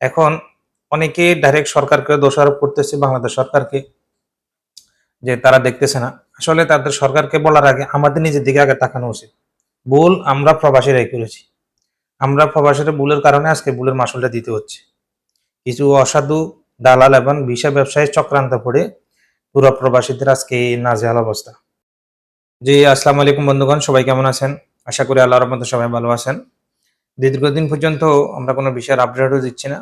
এখন অনেকে ডাইরেক্ট সরকারকে দোষারোপ করতেছে, বাংলাদেশ সরকারকে, যে তারা দেখতেছে না। আসলে তাদের সরকারকে বলার আগে আমাদের নিজের দিকে আগে তাকানো উচিত। ভুল আমরা প্রবাসীরাই করেছি। আমরা প্রবাসীরা ভুলের কারণে আজকে ভুলের মাসুলটা দিতে হচ্ছে। কিছু অসাধু দালাল এবং ভিসা ব্যবসায়ী চক্রান্ত পড়ে পুরো প্রবাসীদের আজকে এই নাজেহাল অবস্থা। জি, আসসালামু আলাইকুম বন্ধুগণ, সবাই কেমন আছেন? আশা করি আল্লাহর মধ্যে সবাই ভালো আছেন। দীর্ঘদিন পর্যন্ত আমরা কোনো বিষয়ের আপডেটও দিচ্ছি না।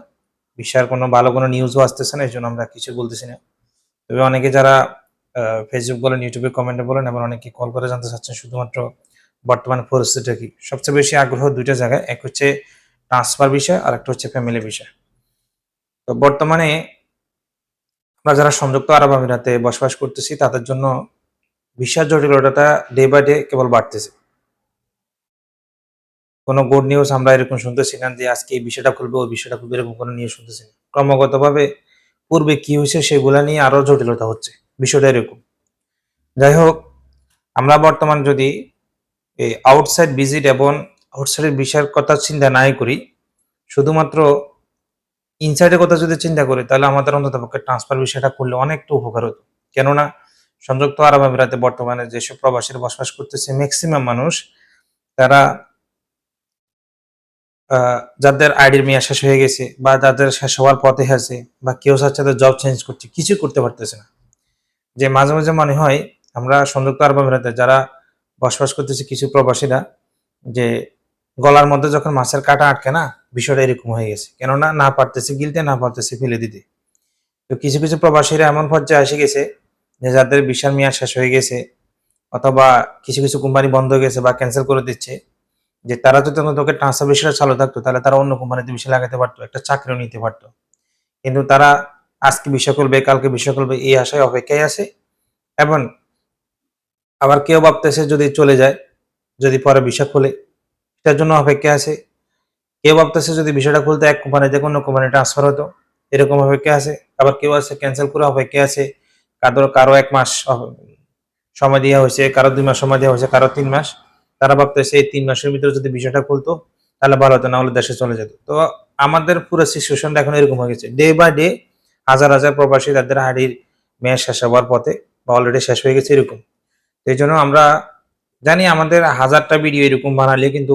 বিষয়ের কোনো ভালো কোনো নিউজও আসতেছে না এই জন্য আমরা কিছু বলতেছি না। তবে অনেকে যারা ফেসবুক বলেন ইউটিউবে কমেন্টে বলেন এবং অনেকে কল করে জানতে চাচ্ছেন শুধুমাত্র বর্তমান পরিস্থিতিটা কি। সবচেয়ে বেশি আগ্রহ দুইটা জায়গায়, এক হচ্ছে ট্রান্সফার বিষয়, আর একটা হচ্ছে ফ্যামিলি বিষয়। তো বর্তমানে আমরা যারা সংযুক্ত আরব আমিরাতে বসবাস করতেছি, তাদের জন্য ভিসার জটিলতাটা ডে বাই ডে কেবল বাড়তেছে। কোনো গুড নিউজ আমরা এরকম শুনতেছি না যে আজকে এই বিষয়টা খুলবে, ওই বিষয়টা খুলবে, এরকম কোনো নিউজ শুনতেছি না। ক্রমাগতভাবে পূর্বে কি হয়েছে সেগুলা নিয়ে আরও জটিলতা হচ্ছে, বিষয়টা এরকম। যাই হোক, আমরা বর্তমান যদি এই আউটসাইড ভিজিট এবং আউটসাইডের বিষয়ের কথা চিন্তা নাই করি, শুধুমাত্র ইনসাইডের কথা যদি চিন্তা করি, তাহলে আমাদের অন্তত পক্ষে ট্রান্সফার বিষয়টা করলে অনেকটা উপকার হতো। কেননা, সংযুক্ত আরব আমিরাতে বর্তমানে যেসব প্রবাসীরা বসবাস করতেছে ম্যাক্সিমাম মানুষ, তারা যাদের আইডির মেয়াদ শেষ হয়ে গেছে বা যাদের শেষ হওয়ার পথে আছে বা কেউ চাচ্ছে জব চেঞ্জ করছে, কিছু করতে পারতেছে না। যে মাঝে মাঝে মনে হয় আমরা সংযুক্ত আরব আমিরাতে যারা বসবাস করতেছি কিছু প্রবাসীরা, যে গলার মধ্যে যখন মাছের কাটা আটকে না, বিষয়টা এরকম হয়ে গেছে। কেননা না পারতেছে গিলতে, না পারতেছে ফেলে দিতে। তো কিছু কিছু প্রবাসীরা এমন পর্যায়ে এসে গেছে যে যাদের বিশাল মেয়াদ শেষ হয়ে গেছে অথবা কিছু কিছু কোম্পানি বন্ধ হয়ে গেছে বা ক্যান্সেল করে দিচ্ছে। যে তারা যদি তোকে ট্রান্সফার বিষয়টা চালু থাকতো, তাহলে তারা অন্য কোম্পানিতে বিষয় লাগাতে পারতো, একটা চাকরিও নিতে পারতো। কিন্তু তারা আজকে বিষয় করবে, কালকে বিষয় করবে, এই আশায় অপেক্ষায় আছে। এবং আবার কেউ ভাবতেছে যদি চলে যায়, যদি পরে বিষয় খোলে, এটার জন্য অপেক্ষা আছে। কেউ ভাবতেছে যদি বিষয়টা খুলতে এক কোম্পানি থেকে অন্য কোম্পানি ট্রান্সফার হতো, এরকম অপেক্ষা আছে। আবার কেউ আছে ক্যান্সেল করে অপেক্ষা আছে। কারও কারও এক মাস সময় দেওয়া হয়েছে, কারও দুই মাস সময় দেওয়া হয়েছে, কারও তিন মাস। তারা ভাবতেছে এই তিন মাসের ভিতরে যদি বিষয়টা খুলতো, তাহলে ভালো হতো না হলে দেশে চলে যেত। তো আমাদের পুরো সিচুয়েশনটা এখন এরকম হয়ে গেছে। ডে বাই ডে হাজার হাজার প্রবাসী তাদের হাড়ির মেয়াদ শেষ হওয়ার পথে বা অলরেডি শেষ হয়ে গেছে এরকম। এই জন্য আমরা জানি আমাদের হাজারটা ভিডিও এরকম বানালে কিন্তু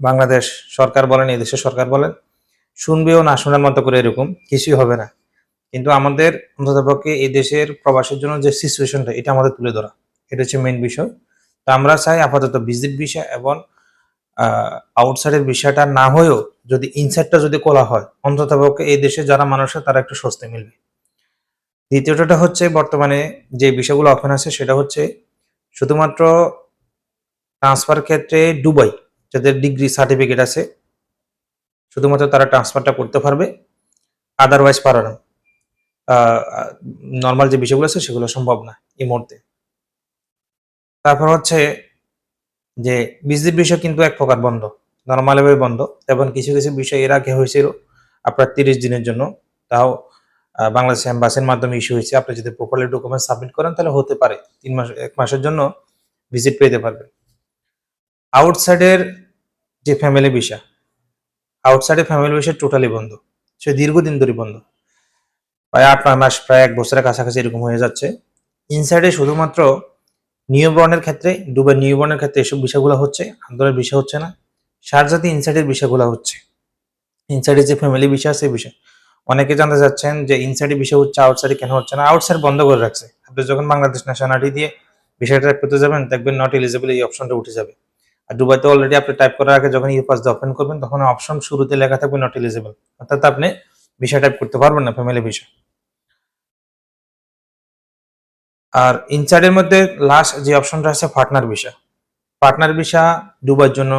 বাংলাদেশ সরকার বলেন, এই দেশের সরকার বলেন শুনবেও না শোনার মতো করে এরকম কিছুই হবে না। কিন্তু আমাদের অন্ততপক্ষে এই দেশের প্রবাসের জন্য যে সিচুয়েশনটা এটা আমাদের তুলে ধরা। এটা হচ্ছে মেন বিষয়। তো আমরা চাই আপাতত ভিজিট বিষয় এবং আউটসাইডের বিষয়টা না হয়েও যদি ইনসাইডটা যদি খোলা হয়, অন্ততপক্ষে এই দেশে যারা মানুষ তারা একটু স্বস্তি মিলবে। দ্বিতীয়টা হচ্ছে বর্তমানে যে বিষয়গুলো ওপেন আছে সেটা হচ্ছে শুধুমাত্র ট্রান্সফার ক্ষেত্রে দুবাই যাদের ডিগ্রি সার্টিফিকেট আছে, শুধুমাত্র তারা ট্রান্সফারটা করতে পারবে আদারওয়াইজ পারে না। নর্মাল যে বিষয়গুলো আছে সেগুলো সম্ভব না এই মুহূর্তে। তারপর হচ্ছে যে বিজির বিষয় কিন্তু এক প্রকার বন্ধ নর্মালভাবে বন্ধ। এবং কিছু কিছু বিষয় এর আগে হয়েছিল আপনার তিরিশ দিনের জন্য। তাও বাংলাদেশ এম্বাসির মাধ্যমে ইস্যু হয়েছে। আপনি যদি প্রপারলি ডকুমেন্ট সাবমিট করেন, তাহলে হতে পারে। তিন মাস, এক মাসের জন্য ভিজিট পেতে পারবে আউটসাইডের যে ফ্যামিলি ভিসা আউটসাইডের ফ্যামিলি ভিসা টোটালি বন্ধ। সে দীর্ঘদিন ধরে বন্ধ। প্রায় আট, নয় মাস, প্রায় এক বছরের কাছাকাছি এরকম হয়ে যাচ্ছে। ইনসাইডে শুধুমাত্র নিউবর্নের ক্ষেত্রে দুবাই নিউবর্নের ক্ষেত্রে এসব বিষয়গুলো হচ্ছে, আন্দোলনের বিষয় হচ্ছে না। সারজাতি ইনসাইডের বিষয়গুলো হচ্ছে। ইনসাইডের যে ফ্যামিলি বিষয় আছে বিষয়। অনেকে জানতে চাচ্ছেন যে ইনসাইডের বিষয় হচ্ছে আউটসাইডে কেন হচ্ছে না? আউটসাইড বন্ধ করে রাখছে। আপনি যখন বাংলাদেশ ন্যাশনালিটি দিয়ে বিষয়টা টাইপ করতে যাবেন, দেখবেন নট এলিজিবল এই অপশনটা উঠে যাবে। আর দুবাইতে অলরেডি আপনি টাইপ করার আগে যখন ইউ পাস ওপেন করবেন, তখন অপশন শুরুতে লেখা থাকবে নট এলিজিবল অর্থাৎ আপনি বিষয় টাইপ করতে পারবেন না ফ্যামিলি বিষয়। আর ইনসাইডের মধ্যে লাস্ট যে অপশনটা আছে পার্টনার ভিসা পার্টনার ভিসা দুবার জন্য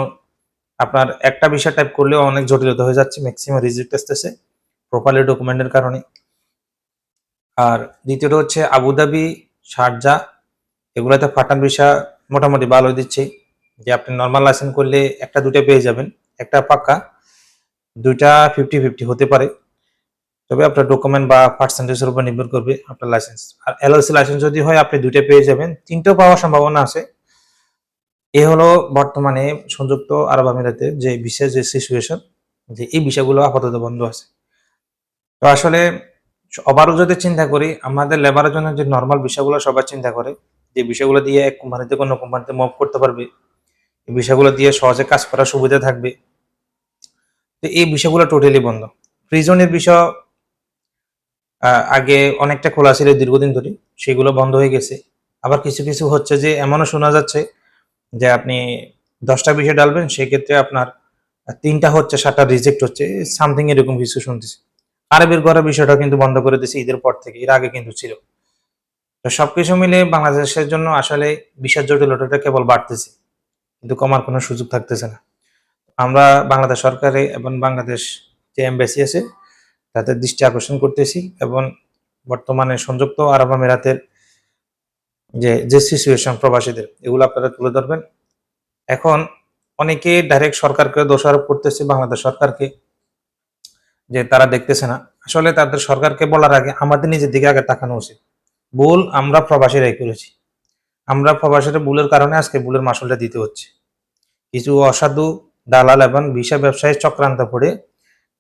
আপনার একটা ভিসা টাইপ করলেও অনেক জটিলতা হয়ে যাচ্ছে ম্যাক্সিমাম রিজেক্ট আসতেছে প্রপারলি ডকুমেন্টের কারণে। আর দ্বিতীয়টা হচ্ছে আবুধাবি, শারজা, এগুলোতে পার্টনার ভিসা মোটামুটি ভালো দিচ্ছে। যে আপনি নর্মাল লাইসেন্স করলে একটা দুটো পেয়ে যাবেন, একটা পাক্কা, দুইটা ফিফটি ফিফটি হতে পারে। তবে আপনার ডকুমেন্ট বা পার্সেন্টেজের উপর নির্ভর করবে আপনার লাইসেন্স আর এলএলসি লাইসেন্স যদি হয়, আপনি দুইটা পেয়ে যাবেন। তিনটেও পাওয়ার সম্ভাবনা আছে। এ হলো বর্তমানে সংযুক্ত আরব আমিরাতের যে বিশেষ যে সিচুয়েশন যে এই বিষয়গুলো আপাতত বন্ধ আছে। তো আসলে আবারও যদি চিন্তা করি, আমাদের লেবারের জন্য যে নর্মাল বিষয়গুলো সবাই চিন্তা করে, যে বিষয়গুলো দিয়ে এক কোম্পানি থেকে অন্য কোম্পানিতে মুভ করতে পারবে, এই বিষয়গুলো দিয়ে সহজে কাজ করার সুবিধা থাকবে, তো এই বিষয়গুলো টোটালি বন্ধ। প্রিজনের বিষয় আগে অনেকটা খোলা ছিল দীর্ঘদিন ধরে, সেগুলো বন্ধ হয়ে গেছে। আবার কিছু কিছু হচ্ছে যে এমনও শোনা যাচ্ছে যে আপনি দশটা বিষয় ডালবেন, সেক্ষেত্রে আপনার তিনটা হচ্ছে, সাতটা রিজেক্ট হচ্ছে সামথিং এরকম কিছু শুনতেছি। আরবের ঘরের বিষয়টা কিন্তু বন্ধ করে দিয়েছে ঈদের পর থেকে, এর আগে কিন্তু ছিল। তো সবকিছু মিলে বাংলাদেশের জন্য আসলে বিশেষ জটিলতাটা কেবল বাড়তেছে, কিন্তু কমার কোনো সুযোগ থাকতেছে না। আমরা বাংলাদেশ সরকারে এবং বাংলাদেশ যে এমবাসি আছে তাদের দৃষ্টি আকর্ষণ করতেছি এবং বর্তমানে সংযুক্ত আরব আমিরাতের যে যে সিচুয়েশন প্রবাসীদের, এগুলো আপনারা তুলে ধরবেন। এখন অনেকে ডাইরেক্ট সরকারকে দোষারোপ করতেছে, বাংলাদেশ সরকারকে, যে তারা দেখতেছে না। আসলে তাদের সরকারকে বলার আগে আমাদের নিজের দিকে আগে তাকানো উচিত। ভুল আমরা প্রবাসীরাই করেছি। আমরা প্রবাসীরা ভুলের কারণে আজকে ভুলের মাসুলটা দিতে হচ্ছে। কিছু অসাধু দালাল এবং ভিসা ব্যবসায়ী চক্রান্ত করে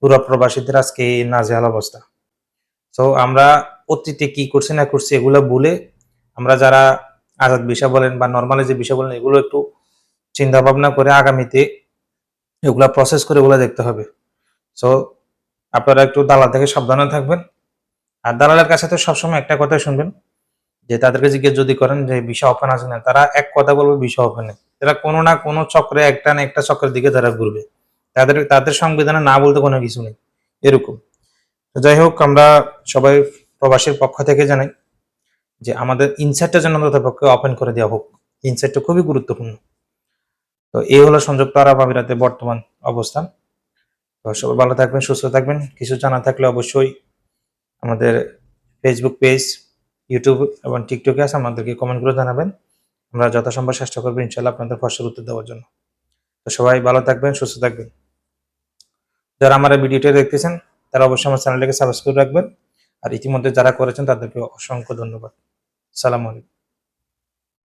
পুরো প্রবাসীদের আজকে এই নাজেহাল অবস্থা। তো আমরা অতীতে কি করছি না করছি এগুলো ভুলে আমরা যারা আজাদ বিষয় বলেন বা নর্মালি যে বিষয় বলেন, এগুলো একটু চিন্তা ভাবনা করে আগামীতে এগুলা প্রসেস করে এগুলো দেখতে হবে। সো আপনারা একটু দালাল থেকে সাবধানে থাকবেন। আর দালালের কাছে তো সবসময় একটা কথাই শুনবেন, যে তাদেরকে জিজ্ঞেস যদি করেন যে বিষয় ওপেন আছে না, তারা এক কথা বলবে বিষয় ওপেনে তারা কোনো না কোনো চক্রে একটা না একটা চক্রের দিকে তারা ঘুরবে। তাদের তাদের সংবিধানে না বলতে কোনো কিছু নেই। এরকম। তো যাই হোক, আমরা সবাই প্রবাসীর পক্ষ থেকে জানাই যে আমাদের ইনসাইটটা যেন পক্ষে ওপেন করে দেওয়া হোক। ইনসাইটটা খুবই গুরুত্বপূর্ণ। তো এই হলো সংযুক্ত আরব আমিরাতে বর্তমান অবস্থান। তো সবাই ভালো থাকবেন, সুস্থ থাকবেন। কিছু জানা থাকলে অবশ্যই আমাদের ফেসবুক পেজ ইউটিউব এবং টিকটকে আছে, আমাদেরকে কমেন্ট করে জানাবেন। আমরা যথাসম্ভব চেষ্টা করব ইনশাল্লাহ আপনাদের প্রশ্নের উত্তর দেওয়ার জন্য। তো সবাই ভালো থাকবেন, সুস্থ থাকবেন। যারা আমার ভিডিওটা দেখতেছেন, তারা অবশ্যই আমার চ্যানেলটাকে সাবস্ক্রাইব রাখবেন। আর ইতিমধ্যে যারা করেছেন, তাদেরকে অসংখ্য ধন্যবাদ। সালাম আলাইকুম।